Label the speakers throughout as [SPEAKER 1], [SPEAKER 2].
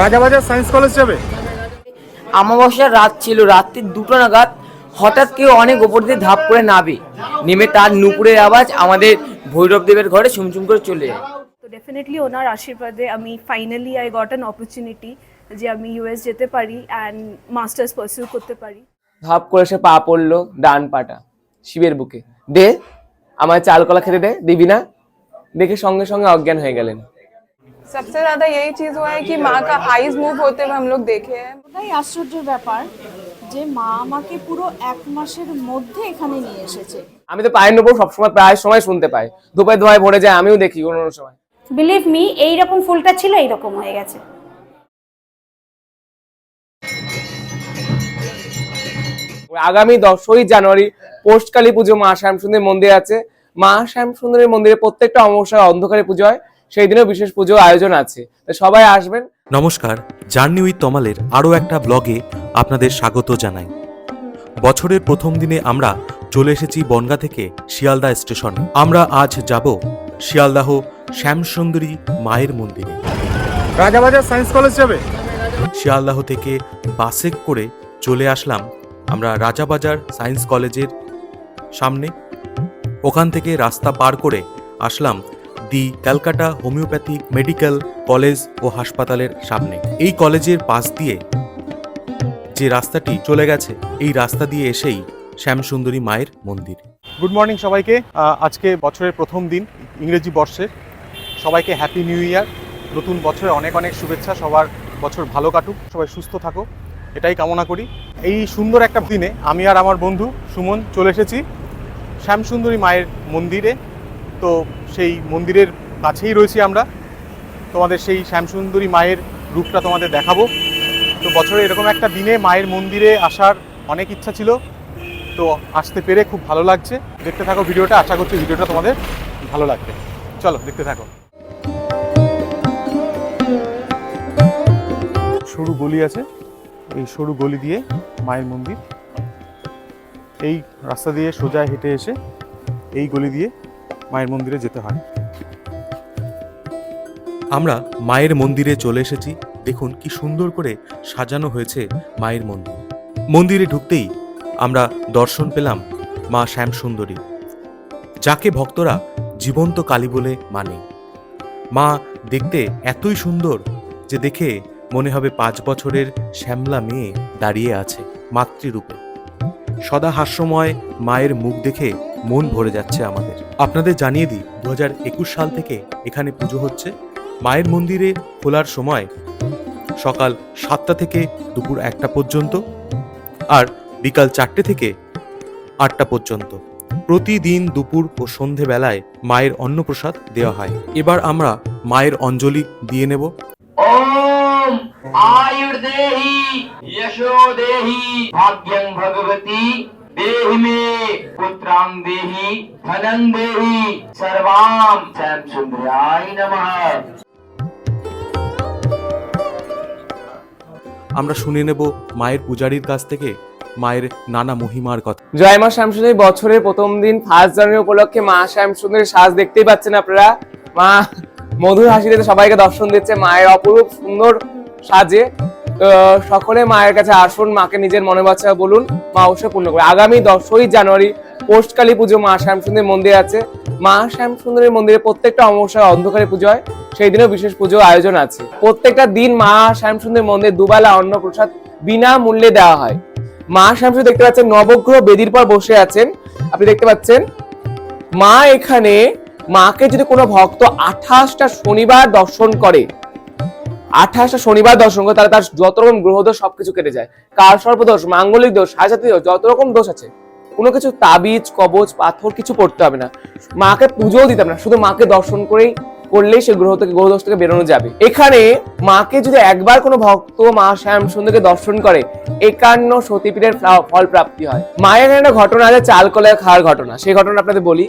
[SPEAKER 1] Rajabazar science college যাবে?
[SPEAKER 2] আমাবস্যার রাত ছিল রাত্রি দুটো নাগাদ হঠাৎ কেউ অনেক ওপর দিয়ে ধাপ করে নাবে নেমে তার নুপুরের আওয়াজ আমাদের ভৈরব দেবের ঘরে চুমচুম করে চলে যায়।
[SPEAKER 3] তো ডেফিনেটলি ওনার আশীর্বাদে আমি finally I got an opportunity যে আমি ইউএস যেতে পারি অ্যান্ড মাস্টার্স পারসিউ করতে পারি।
[SPEAKER 4] ধাপ করে সে পা পড়ল ডান পাটা শিবের বুকে। দে আমার চাল কলা খেতে দে দিবি না? দেখে সঙ্গে সঙ্গে অজ্ঞান হয়ে গেলেন।
[SPEAKER 5] सबसे ज्यादा यही चीज हुआ है कि माँ का आईज मूव होते हुए हम लोग देखे हैं
[SPEAKER 6] ওটাই আশ্চর্যের ব্যাপার যে মা আমাকে পুরো এক মাসের মধ্যে এখানে নিয়ে এসেছে
[SPEAKER 4] আমি তো পায়ের নেবো সবসময় প্রায় সময় শুনতে পাই ধূপে ধোয়ায় ভরে যায় আমিও দেখি কোনো কোনো সময়
[SPEAKER 7] বিলিভ মি এইরকম ফুলটা ছিল এইরকম হয়ে গেছে
[SPEAKER 4] আগামী দশই জানুয়ারি পোস্ট কালী পুজো মা শ্যাম সুন্দর মন্দির আছে মা শ্যাম সুন্দরের মন্দিরে প্রত্যেকটা অমাবস্যায় অন্ধকারে পুজো হয় সেই দিনেও বিশেষ পুজো আয়োজন আছে। তো সবাই আসবেন।
[SPEAKER 8] নমস্কার জার্নি উইথ তমালের আরও একটা ব্লগে আপনাদের স্বাগত জানাই। বছরের প্রথম দিনে আমরা চলে এসেছি বনগা থেকে শিয়ালদা স্টেশনে। আমরা আজ যাব শিয়ালদাহ শ্যামসুন্দরী মায়ের মন্দিরে।
[SPEAKER 1] রাজাবাজার সায়েন্স কলেজ যাবে?
[SPEAKER 8] শিয়ালদাহ থেকে বাসে করে চলে আসলাম আমরা রাজাবাজার সায়েন্স কলেজের সামনে। ওখান থেকে রাস্তা পার করে আসলাম the Calcutta homoeopathic medical college ও হাসপাতালের সামনে। এই কলেজের পাশ দিয়ে যে রাস্তাটি চলে গেছে, এই রাস্তা দিয়ে এসেই শ্যামসুন্দরী মায়ের মন্দির।
[SPEAKER 1] গুড মর্নিং সবাইকে। আজকে বছরের প্রথম দিন ইংরেজি বর্ষের সবাইকে হ্যাপি নিউ ইয়ার নতুন বছরে অনেক অনেক শুভেচ্ছা। সবার বছর ভালো কাটুক। সবাই সুস্থ থাকো এটাই কামনা করি। এই সুন্দর একটা দিনে আমি আর আমার বন্ধু সুমন চলে এসেছি শ্যামসুন্দরী মায়ের মন্দিরে। তো সেই মন্দিরের কাছেই রয়েছি আমরা। তোমাদের সেই শ্যামসুন্দরী মায়ের রূপটা তোমাদের দেখাবো। তো বছরে এরকম একটা দিনে মায়ের মন্দিরে আসার অনেক ইচ্ছা ছিল। তো আসতে পেরে খুব ভালো লাগছে। দেখতে থাকো ভিডিওটা, আশা করছি ভিডিওটা তোমাদের ভালো লাগবে। চলো, দেখতে থাকো। সরু গলি আছে। এই সরু গলি দিয়ে মায়ের মন্দির। এই রাস্তা দিয়ে সোজা হেঁটে এসে এই গলি দিয়ে মায়ের মন্দিরে যেতে হয়।
[SPEAKER 8] আমরা মায়ের মন্দিরে চলে এসেছি। দেখুন কি সুন্দর করে সাজানো হয়েছে মায়ের মন্দির। মন্দিরে ঢুকতেই আমরা দর্শন পেলাম মা শ্যামসুন্দরী, যাকে ভক্তরা জীবন্ত কালী বলে মানে। মা দেখতে এতই সুন্দর যে দেখে মনে হবে পাঁচ বছরের শ্যামলা মেয়ে দাঁড়িয়ে আছে মাতৃরূপে। সদা হাস্যময় মায়ের মুখ দেখে মন ভরে যাচ্ছে আমাদের। আপনাদের জানিয়ে দিই, দু একুশ সাল থেকে এখানে পুজো হচ্ছে। মায়ের মন্দিরে খোলার সময় সকাল সাতটা থেকে দুপুর একটা পর্যন্ত আর বিকাল চারটে থেকে আটটা পর্যন্ত। প্রতিদিন দুপুর ও সন্ধেবেলায় মায়ের অন্নপ্রসাদ দেওয়া হয়। এবার আমরা মায়ের অঞ্জলি দিয়ে নেব।
[SPEAKER 2] আয়ুর্দেহি দেহি ভাগ্যং ভগবতী। পুত্রাং দেহি ধনং দেহি সর্বাম শ্যাম সুন্দরায় নমঃ
[SPEAKER 8] আমরা শুনে নেব মায়ের পূজারীর কাছ থেকে মায়ের নানা মহিমার কথা।
[SPEAKER 4] জয় মা শ্যামসুন্দরী বছরের প্রথম দিন ফার্স্ট জানুয়ারি উপলক্ষে মা শ্যামসুন্দরীর সাজ দেখতেই পাচ্ছেন আপনারা। মা মধুর হাসিতে সবাইকে দর্শন দিচ্ছে মায়ের অপরূপ সুন্দর সাজে। সকলে মায়ের কাছে আসুন, মাকে নিজের মনে বাচ্চা বলুন, মা অবশ্যই পূর্ণ করে আগামী দশই জানুয়ারি পোস্ট কালী পুজো মা শ্যামসুন্দরী মন্দির আছে। মা শ্যামসুন্দরীর মন্দিরে প্রত্যেকটা অমাবস্যায় অন্ধকারে পুজো হয়, সেই দিনেও বিশেষ পুজো আয়োজন আছে। প্রত্যেকটা দিন মা শ্যামসুন্দরী মন্দির দুবেলা অন্ন প্রসাদ বিনা মূল্যে দেওয়া হয়। মা শ্যামসুন্দর দেখতে পাচ্ছেন নবগ্রহ বেদির পর বসে আছেন। আপনি দেখতে পাচ্ছেন, মা এখানে মাকে যদি কোনো ভক্ত আঠাশটা শনিবার দর্শন করে আঠাশটা শনিবার দর্শন করে তাহলে তার যত রকম গ্রহ দোষ সবকিছু কেটে যায় কার সর্বদোষ মাঙ্গলিক দোষ সাজাতি দোষ যত রকম দোষ আছে কোনো কিছু তাবিজ কবচ পাথর কিছু করতে হবে না মাকে পুজোও দিতে হবে না শুধু মাকে দর্শন করেই করলেই সে গ্রহ থেকে গ্রহ দোষ থেকে বেরোনো যাবে এখানে মাকে যদি একবার কোনো ভক্ত মা শ্যাম সুন্দরকে দর্শন করে একান্ন সতীপীঠের ফল প্রাপ্তি হয় মায়ের একটা ঘটনা আছে চাল কলায় খাওয়ার ঘটনা সেই ঘটনা আপনাদের বলি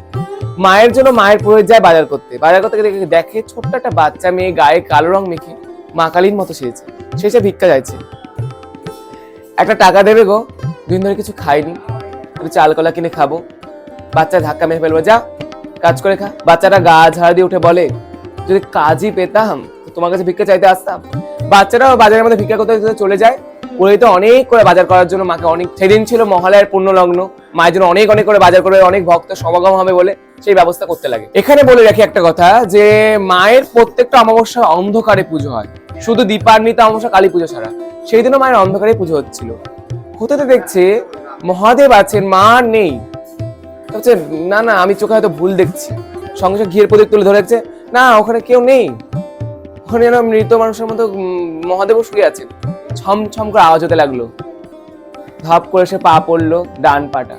[SPEAKER 4] মায়ের জন্য মায়ের পুরোহিত যায় বাজার করতে বাজার করতে দেখে ছোট্ট একটা বাচ্চা মেয়ে গায়ে কালো রং মেখে মা কালীর মতো সেজেছে। শেষে ভিক্ষা যাচ্ছে একটা টাকা দেবে গো। দিন ধরে কিছু খাইনি। একটু চাল কলা কিনে খাব। বাচ্চা ধাক্কা মেরে ফেলব। যা, কাজ করে খা। বাচ্চাটা গা ঝাড় দিয়ে উঠে বলে, যদি কাজই পেতাম তোমার কাছে ভিক্ষা চাইতে আসতাম। বাচ্চারাও বাজারের মধ্যে ভিক্ষা করতে চলে যায়। পুরোহিত অনেক করে বাজার করার জন্য মাকে অনেক, সেদিন ছিল মহালয়ার লগ্ন মায়ের জন্য অনেক অনেক করে বাজার করে অনেক ভক্ত সমাগম হবে বলে সেই ব্যবস্থা করতে লাগে। এখানে বলে রাখি একটা কথা যে, মায়ের প্রত্যেকটা অমাবস্যা অন্ধকারে পুজো হয়। শুধু দীপান্বিত অমাবস্যা কালী পুজো ছাড়া। সেই দিনও মায়ের অন্ধকারে পুজো হচ্ছিল। হতে তো দেখছে মহাদেব আছেন, মা নেই। না না, আমি চোখে হয়তো ভুল দেখছি। সঙ্গে সঙ্গে ঘিয়ের প্রদীপ তুলে ধরে দেখছে না, ওখানে কেউ নেই। ওখানে যেন মৃত মানুষের মতো মহাদেবও শুয়ে আছেন। ছম ছম করে আওয়াজ হতে লাগল। ধাপ করে সে পা পড়ল ডান পাটা,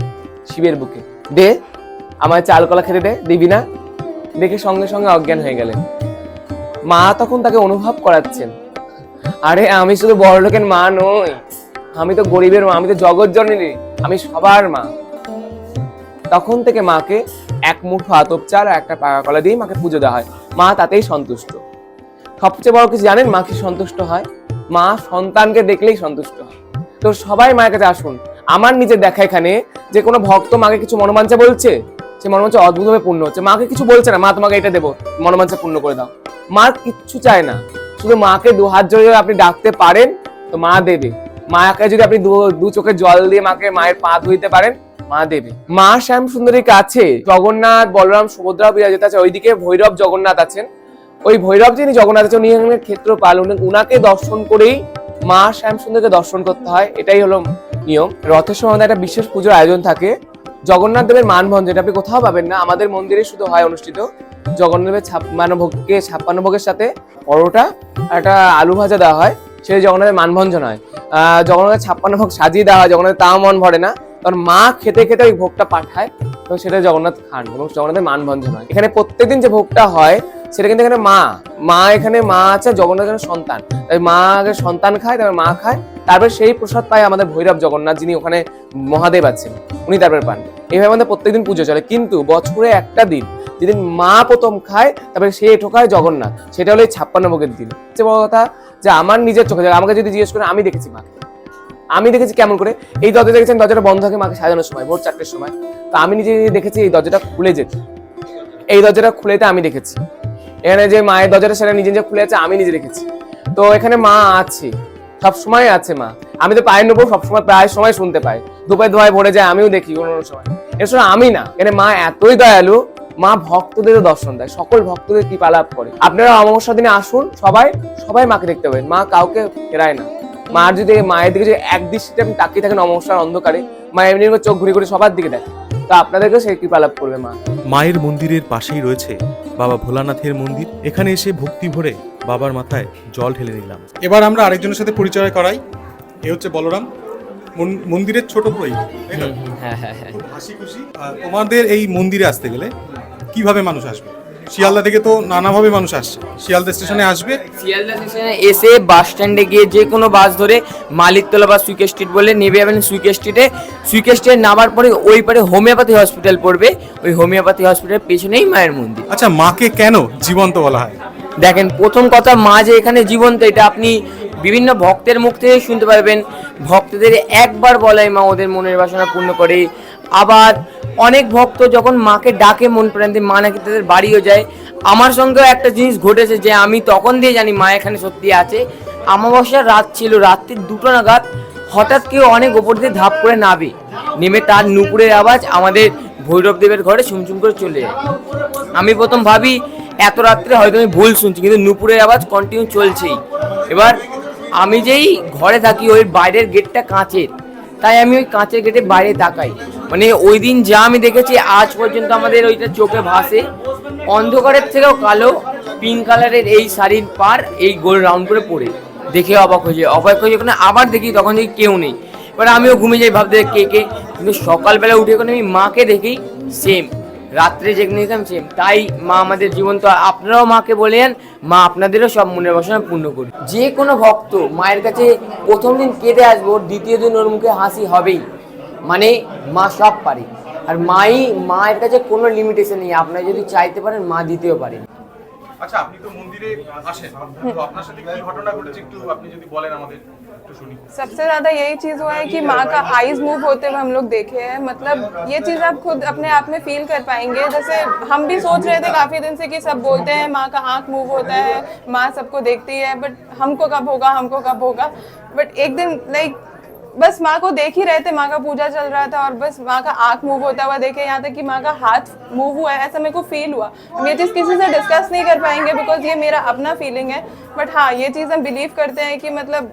[SPEAKER 4] শিবের বুকে। দে আমার চাল কলা খেতে দে, দিবি না? দেখে সঙ্গে সঙ্গে অজ্ঞান হয়ে গেলেন। মা তখন তাকে অনুভব করাচ্ছেন। আরে, আমি শুধু বড় লোকের মা নই। আমি তো গরিবের মা, আমি তো জগৎ জননী আমি সবার মা। তখন থেকে মাকে এক মুঠো আতপ চাল আর একটা পাকা কলা দিয়ে মাকে পুজো দেওয়া হয়। মা তাতেই সন্তুষ্ট। সবচেয়ে বড় কিছু জানেন, মা কি সন্তুষ্ট হয়? মা সন্তানকে দেখলেই সন্তুষ্ট হয়। তো সবাই মায়ের কাছে আসুন। আমার নিজের দেখা এখানে, যে কোনো ভক্ত মাকে কিছু মনোমাঞ্চা বলছে? সে মনোমাঞ্চা অদ্ভুতভাবে পূর্ণ হচ্ছে। মাকে কিছু বলছে না, মা তোমাকে এটা দেবো মনোমাঞ্চা পূর্ণ করে দাও। মা কিচ্ছু চায় না, শুধু মাকে দু হাত জড়িয়ে আপনি ডাকতে পারেন, তো মা দেবে। মাকে যদি আপনি দু চোখে জল দিয়ে মাকে মায়ের পা ধুইতে পারেন, মা দেবে। মা শ্যাম সুন্দরীর কাছে জগন্নাথ, বলরাম, সুভদ্রা, বিরাজিত আছে, ওইদিকে ভৈরব জগন্নাথ আছেন। ওই ভৈরব যিনি জগন্নাথ আছেন, উনি এখানে ক্ষেত্রপাল উনি উনাকে দর্শন করেই মা শ্যাম সুন্দরকে দর্শন করতে হয়, এটাই হলো নিয়ম। রথের সময় একটা বিশেষ পুজোর আয়োজন থাকে জগন্নাথ দেবের মানভঞ্জন যেটা আপনি কোথাও পাবেন না। আমাদের মন্দিরে শুধু হয় অনুষ্ঠিত জগন্নাথ দেবের ছাপ্পান্ন ভোগকে ছাপ্পান্ন ভোগের সাথে পরোটা একটা আলু ভাজা দেওয়া হয়। সেই জগন্নাথের মানভঞ্জন হয় জগন্নাথের ছাপ্পান্ন ভোগ সাজিয়ে দেওয়া হয়। জগন্নাথের তাও মন ভরে না। কারণ মা খেতে খেতে ওই ভোগটা পাঠায় এবং সেটা জগন্নাথ খান এবং জগন্নাথের মানভঞ্জন হয় এখানে প্রত্যেকদিন যে ভোগটা হয় সেটা কিন্তু এখানে মা। মা এখানে মা আছে, জগন্নাথ এখানে সন্তান। তাই মা আগে সন্তান খায়, তারপর মা খায়। তারপর সেই প্রসাদ পায় আমাদের ভৈরব জগন্নাথ, যিনি ওখানে মহাদেব আছেন। উনি তারপর পান। এইভাবে আমাদের প্রত্যেকদিন পুজো চলে। কিন্তু বছরে একটা দিন, যেদিন মা প্রথম খায়, তারপরে সে ঠোকায় জগন্নাথ। সেটা হলো এই ছাপ্পান্ন ভোগের দিন। সবচেয়ে বড় কথা, যে আমার নিজের চোখে আমাকে যদি জিজ্ঞেস করে, আমি দেখেছি মাকে। আমি দেখেছি কেমন করে? এই দরজা দেখেছেন? দরজাটা বন্ধ থাকে মাকে সাজানোর সময়, ভোর চারটের সময়। তো আমি নিজে দেখেছি, এই দরজাটা খুলে যেত। এই দরজাটা খুলেতে আমি দেখেছি। এখানে যে মায়ের দরজাটা সেটা নিজে নিজে খুলে আছে, আমি নিজে দেখেছি তো এখানে মা আছে সব সময় আছে মা। আমি তো পায়ের নেব সবসময় প্রায় সময় শুনতে পাই। দুপায় ধোয়ায় ভরে যায়, আমিও দেখি কোনো সময়। এর আমি না, এখানে মা এতই দয়ালু, মা ভক্তদেরও দর্শন দেয়, সকল ভক্তদের কৃপা লাভ করে। আপনারা অমাবস্যা দিনে আসুন, সবাই সবাই মাকে দেখতে পাবেন, মা কাউকে ফেরায় না। মার যদি মায়ের দিকে যদি এক দৃষ্টিতে আপনি তাকিয়ে থাকেন অমাবস্যার অন্ধকারে, মা এমনি চোখ ঘুরে ঘুরে সবার দিকে দেখে। তো আপনাদেরকেও সেই কৃপা লাভ করবে মা।
[SPEAKER 8] মায়ের মন্দিরের পাশেই রয়েছে বাবা ভোলানাথের মন্দির। এখানে এসে ভক্তি ভরে বাবার মাথায় জল ঢেলে নিলাম।
[SPEAKER 1] এবার আমরা আরেকজনের সাথে পরিচয় করাই। এ হচ্ছে বলরাম। মন- মন্দিরের ছোট বই
[SPEAKER 2] হ্যাঁ হ্যাঁ হ্যাঁ।
[SPEAKER 1] হাসি খুশি। তোমাদের এই মন্দিরে আসতে গেলে কীভাবে মানুষ আসবে? শিয়ালদা থেকে তো নানাভাবে মানুষ আসছে। শিয়ালদা স্টেশনে আসবে।
[SPEAKER 2] শিয়ালদা স্টেশনে এসে বাস স্ট্যান্ডে গিয়ে যে কোনো বাস ধরে মালিকতলা বা সুইকে স্ট্রিট বলে নেমে যাবেন সুইকে স্ট্রিটে সুইকে স্ট্রিটে নামার পরে ওই পারে হোমিওপ্যাথি হসপিটাল পড়বে। ওই হোমিওপ্যাথি হসপিটালের পেছনেই মায়ের মন্দির।
[SPEAKER 1] আচ্ছা মাকে কেন জীবন্ত বলা হয়?
[SPEAKER 2] দেখেন প্রথম কথা মা যে এখানে জীবন্ত এটা আপনি বিভিন্ন ভক্তের মুখ থেকে শুনতে পারবেন। ভক্তদের একবার বলাই মা ওদের মনের বাসনা পূর্ণ করে আবার অনেক ভক্ত যখন মাকে ডাকে, মন প্রাণ দিয়ে মা নাকি তাদের বাড়িও যায়। আমার সঙ্গেও একটা জিনিস ঘটেছে যে আমি তখন দিয়ে জানি মা এখানে সত্যি আছে। আমাবস্যার রাত ছিল, রাত্রির দুটো নাগাদ হঠাৎ কেউ অনেক ওপর দিয়ে ধাপ করে নাবে নেমে তার নুপুরের আওয়াজ আমাদের ভৈরব দেবের ঘরে চুমচুম করে চলে যায় আমি প্রথম ভাবি, এত রাত্রে হয়তো আমি ভুল শুনছি, কিন্তু নুপুরের আওয়াজ কন্টিনিউ চলছেই। এবার আমি যেই ঘরে থাকি, ওই বাইরের গেটটা কাঁচের। তাই আমি ওই কাঁচের গেটে বাইরে তাকাই। মানে ওই দিন যা আমি দেখেছি, আজ পর্যন্ত আমাদের ওইটা চোখে ভাসে। অন্ধকারের থেকেও কালো পিঙ্ক কালারের এই শাড়ির পার এই গোল রাউন্ড করে পড়ে দেখে অবাক হয়ে যায় অবাক হয়ে যখন আবার দেখি তখন দেখি কেউ নেই। এবার আমিও ঘুমিয়ে যাই, ভাবতে কে কে। কিন্তু সকালবেলা উঠে যখন আমি মাকে দেখি সেম রাত্রে যেখানে দেখতাম সেম তাই মা আমাদের জীবন তো আপনারাও মাকে বলেন মা আপনাদেরও সব মনের বাসনা পূর্ণ করি যে কোনো ভক্ত মায়ের কাছে প্রথম দিন কেঁদে আসব, দ্বিতীয় দিন ওর মুখে হাসি হবেই। মানে মা সব পারে আর মাই মায়ের কাছে কোনো লিমিটেশন নেই আপনারা যদি চাইতে পারেন মা দিতেও পারেন
[SPEAKER 1] আচ্ছা আপনি তো মন্দিরে আসেন তো আপনার সাথে কি ঘটনা ঘটেছে একটু আপনি যদি বলেন আমাদের একটু শুনি
[SPEAKER 5] सबसे ज्यादा यही चीज हुआ है कि माँ का आईज मूव होते हुए हम लोग देखे हैं मतलब ये चीज आप खुद अपने आप में फील कर पाएंगे जैसे हम भी सोच रहे थे काफी दिन से कि सब बोलते हैं माँ का आंख मूव होता है माँ सबको देखती है बट हमको कब होगा हमको कब होगा बट एक दिन लाइक बस माँ को देख ही रहे थे माँ का पूजा चल रहा था और बस माँ का आंख मूव होता हुआ देखे यहाँ तक कि माँ का हाथ मूव हुआ है ऐसा मेरे को फील हुआ हम ये चीज़ किसी से डिस्कस नहीं कर पाएंगे बिकॉज ये मेरा अपना फीलिंग है बट हाँ ये चीज़ हम बिलीव करते हैं कि मतलब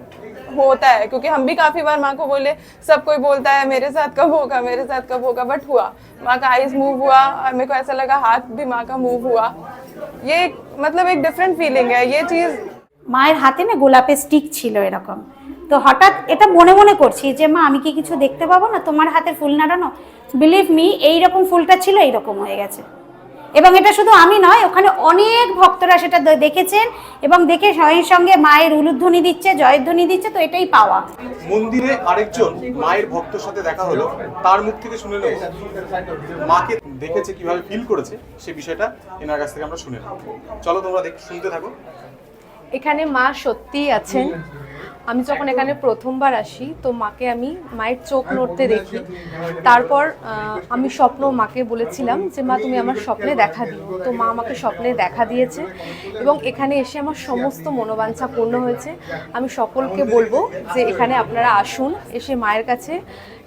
[SPEAKER 5] होता है क्योंकि हम भी काफी बार माँ को बोले सब कोई बोलता है मेरे साथ कब होगा मेरे साथ कब होगा बट हुआ माँ का आईज मूव हुआ और मेरे को ऐसा लगा हाथ भी माँ का मूव हुआ ये एक- मतलब एक डिफरेंट फीलिंग है ये चीज़
[SPEAKER 7] মায়ের হাতে না গোলাপের স্টিক ছিল এরকম তো হঠাৎ এটা মনে মনে করছি যে মা আমি কি কিছু দেখতে পাবো না? তোমার হাতের ফুল নাড়ানো? বিলিভ মি এইরকম ফুলটা ছিল এইরকম হয়ে গেছে। এবং এটা শুধু আমি নয় ওখানে অনেক ভক্তরা সেটা দেখেছেন এবং দেখে সঙ্গে সঙ্গে মায়ের উলুধ্বনি দিচ্ছে জয়ধ্বনি দিচ্ছে তো এটাই পাওয়া।
[SPEAKER 1] মন্দিরে আরেকজন মায়ের ভক্তর সাথে দেখা হলো তার মুখ থেকে শুনে নেব। মাকে দেখেছে কীভাবে ফিল করেছে সে বিষয়টা এনার কাছ থেকে আমরা শুনে নেব। চলো তোমরা দেখ শুনতে থাকো।
[SPEAKER 9] এখানে মা সত্যিই আছেন। আমি যখন এখানে প্রথমবার আসি তো মাকে আমি মায়ের চোখ নড়তে দেখি। তারপর আমি স্বপ্ন মাকে বলেছিলাম যে মা তুমি আমার স্বপ্নে দেখা দিও। তো মা আমাকে স্বপ্নে দেখা দিয়েছে এবং এখানে এসে আমার সমস্ত মনোবাঞ্ছা পূর্ণ হয়েছে। আমি সকলকে বলব যে এখানে আপনারা আসুন এসে মায়ের কাছে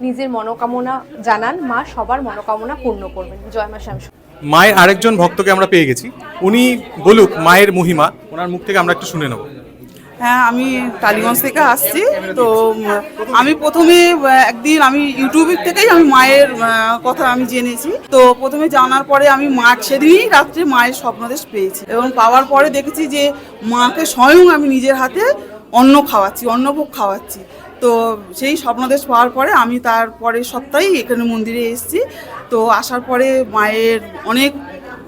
[SPEAKER 9] নিজের মনোকামনা জানান। মা সবার মনোকামনা পূর্ণ করবেন। জয় মা শ্যাম
[SPEAKER 1] মায়ের আরেকজন ভক্তকে আমরা পেয়ে গেছি। উনি বলুক মায়ের মহিমা। ওনার মুখ থেকে আমরা একটু শুনে নেব।
[SPEAKER 10] হ্যাঁ আমি টালিগঞ্জ থেকে আসছি। তো আমি প্রথমে একদিন আমি ইউটিউবের থেকেই আমি মায়ের কথা আমি জেনেছি। তো প্রথমে জানার পরে আমি মা, সেদিনই রাত্রে মায়ের স্বপ্নদেশ পেয়েছি এবং পাওয়ার পরে দেখেছি যে মাকে স্বয়ং আমি নিজের হাতে অন্ন খাওয়াচ্ছি, অন্নভোগ খাওয়াচ্ছি। তো সেই স্বপ্নদেশ পাওয়ার পরে আমি তারপরে সপ্তাহেই এখানে মন্দিরে এসেছি। তো আসার পরে মায়ের অনেক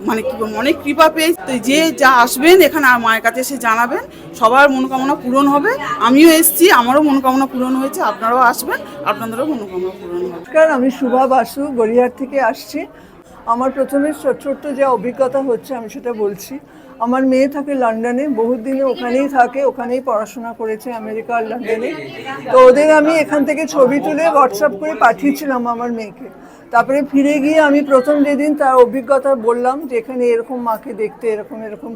[SPEAKER 10] মানে কি অনেক কৃপা পেয়ে তো যে যা আসবেন এখানে আর মায়ের কাছে এসে জানাবেন, সবার মনোকামনা পূরণ হবে। আমিও এসেছি, আমারও মনোকামনা পূরণ হয়েছে, আপনারাও আসবেন, আপনাদেরও মনোকামনা পূরণ হবে।
[SPEAKER 11] নমস্কার, আমি শুভা বাসু, গড়িয়ার থেকে আসছি। আমার প্রথমে ছোট ছোট্ট যে অভিজ্ঞতা হচ্ছে, আমি সেটা বলছি। আমার মেয়ে থাকে লন্ডনে বহুদিনে ওখানেই থাকে ওখানেই পড়াশোনা করেছে আমেরিকা আর লন্ডনে। তো ওদের আমি এখান থেকে ছবি তুলে হোয়াটসঅ্যাপ করে পাঠিয়েছিলাম আমার মেয়েকে। তারপরে ফিরে গিয়ে আমি প্রথম যেদিন তার অভিজ্ঞতা বললাম যে এখানে এরকম মাকে দেখতে এরকম এরকম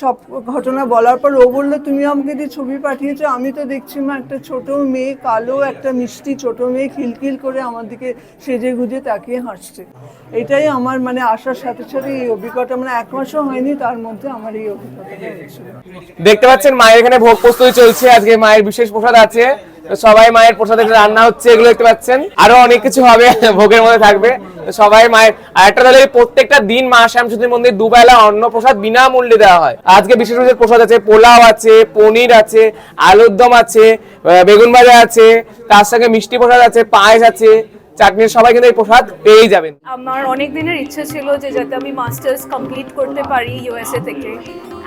[SPEAKER 11] সব ঘটনা বলার পর ও বলল তুমি আমাকে যে ছবি পাঠিয়েছো আমি তো দেখছি মা একটা ছোট মেয়ে কালো একটা মিষ্টি ছোট মেয়ে খিলখিল করে আমার দিকে সেজে গুজে তাকিয়ে হাসছে। এটাই আমার মানে আসার সাথে সাথে এই অভিজ্ঞতা মানে এক মাসও হয়নি তার মধ্যে আমার এই অভিজ্ঞতাটা হয়েছিল
[SPEAKER 4] দেখতে পাচ্ছেন, মায়ের এখানে ভোগ প্রস্তুতি চলছে। আজকে মায়ের বিশেষ প্রসাদ আছে। সবাই মায়ের প্রসাদ এখানে রান্না হচ্ছে, এগুলো দেখতে পাচ্ছেন। আরও অনেক কিছু হবে, ভোগের মধ্যে থাকবে। সবাই মায়ের, আর একটা তাহলে প্রত্যেকটা দিন মা শ্যামসুন্দরী মন্দির দুবেলা অন্ন প্রসাদ বিনামূল্যে দেওয়া হয়। আজকে বিশেষ বিশেষ প্রসাদ আছে, পোলাও আছে, পনির আছে, আলুর দম আছে বেগুন ভাজা আছে, তার সঙ্গে মিষ্টি প্রসাদ আছে, পায়েস আছে। চাটনির সবাই কিন্তু এই প্রসাদ পেয়েই যাবেন।
[SPEAKER 3] আমার অনেক দিনের ইচ্ছে ছিল যে যাতে আমি মাস্টার্স কমপ্লিট করতে পারি ইউএসএ থেকে।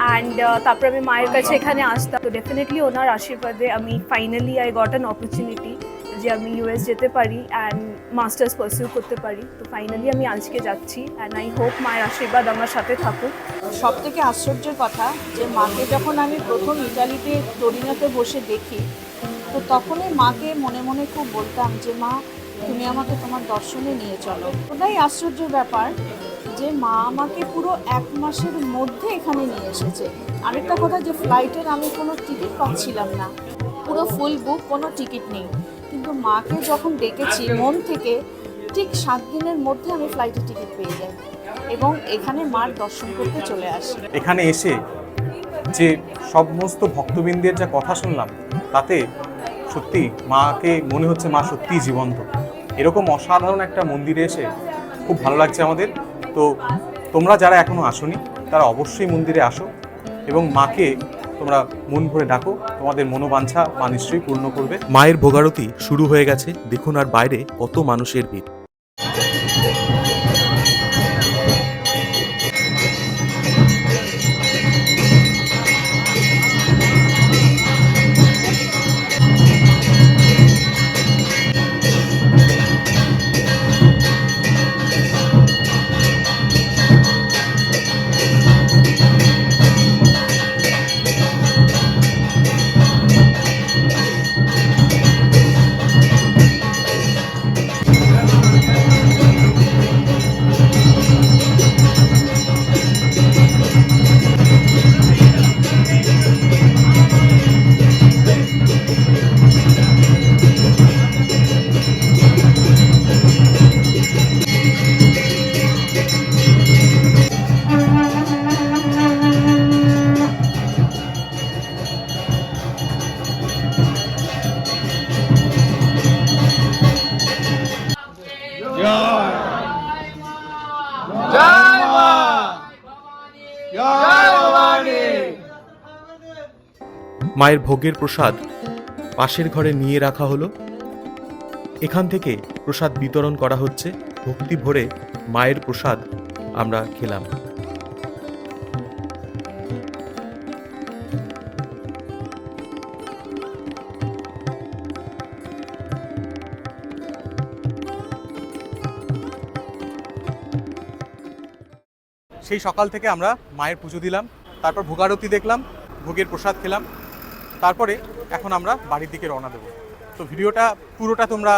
[SPEAKER 3] অ্যান্ড তারপর আমি মায়ের কাছে এখানে আসতাম। তো ডেফিনেটলি ওনার আশীর্বাদে আমি finally I got an opportunity যে আমি ইউএস যেতে পারি অ্যান্ড মাস্টার্স পারসিউ করতে পারি। তো ফাইনালি আমি আজকে যাচ্ছি অ্যান্ড আই হোপ মায়ের আশীর্বাদ আমার সাথে থাকুক।
[SPEAKER 6] সব থেকে আশ্চর্যের কথা যে মাকে যখন আমি প্রথম ইটালিতে টরিনোতে বসে দেখি তো তখনই মাকে মনে মনে খুব বলতাম যে মা তুমি আমাকে তোমার দর্শনে নিয়ে চলো। ওটাই আশ্চর্যের ব্যাপার যে মা আমাকে পুরো এক মাসের মধ্যে এখানে নিয়ে এসেছে। আরেকটা কথা যে ফ্লাইটের আমি কোনো টিকিট পাচ্ছিলাম না। পুরো ফুল বুক কোনো টিকিট নেই। কিন্তু মাকে যখন ডেকেছি, মন থেকে ঠিক সাত দিনের মধ্যে আমি ফ্লাইটের টিকিট পেয়ে যাই এবং এখানে মার দর্শন করতে চলে আসি।
[SPEAKER 1] এখানে এসে যে সমস্ত ভক্তবৃন্দের যা কথা শুনলাম, তাতে সত্যি মাকে মনে হচ্ছে মা সত্যিই জীবন্ত। এরকম অসাধারণ একটা মন্দিরে এসে খুব ভালো লাগছে আমাদের। তো তোমরা যারা এখনও আসোনি, তারা অবশ্যই মন্দিরে আসো এবং মাকে তোমরা মন ভরে ডাকো। তোমাদের মনোবাঞ্ছা মা নিশ্চয়ই পূর্ণ করবে।
[SPEAKER 8] মায়ের ভোগারতি শুরু হয়ে গেছে। দেখুন আর বাইরে কত মানুষের ভিড়। মায়ের ভোগের প্রসাদ পাশের ঘরে নিয়ে রাখা হলো। এখান থেকে প্রসাদ বিতরণ করা হচ্ছে। ভক্তি ভরে মায়ের প্রসাদ আমরা খেলাম।
[SPEAKER 1] সেই সকাল থেকে আমরা মায়ের পুজো দিলাম। তারপর ভোগারতি দেখলাম, ভোগের প্রসাদ খেলাম। তারপরে এখন আমরা বাড়ির দিকে রওনা দেবো। তো ভিডিওটা পুরোটা তোমরা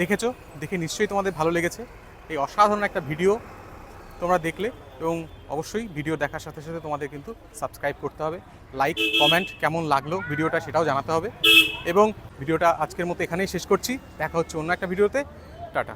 [SPEAKER 1] দেখেছ, দেখে নিশ্চয়ই তোমাদের ভালো লেগেছে। এই অসাধারণ একটা ভিডিও তোমরা দেখলে এবং অবশ্যই ভিডিও দেখার সাথে সাথে তোমাদের কিন্তু সাবস্ক্রাইব করতে হবে। লাইক, কমেন্ট কেমন লাগল ভিডিওটা সেটাও জানাতে হবে। এবং ভিডিওটা আজকের মতো এখানেই শেষ করছি। দেখা হচ্ছে অন্য একটা ভিডিওতে। টাটা।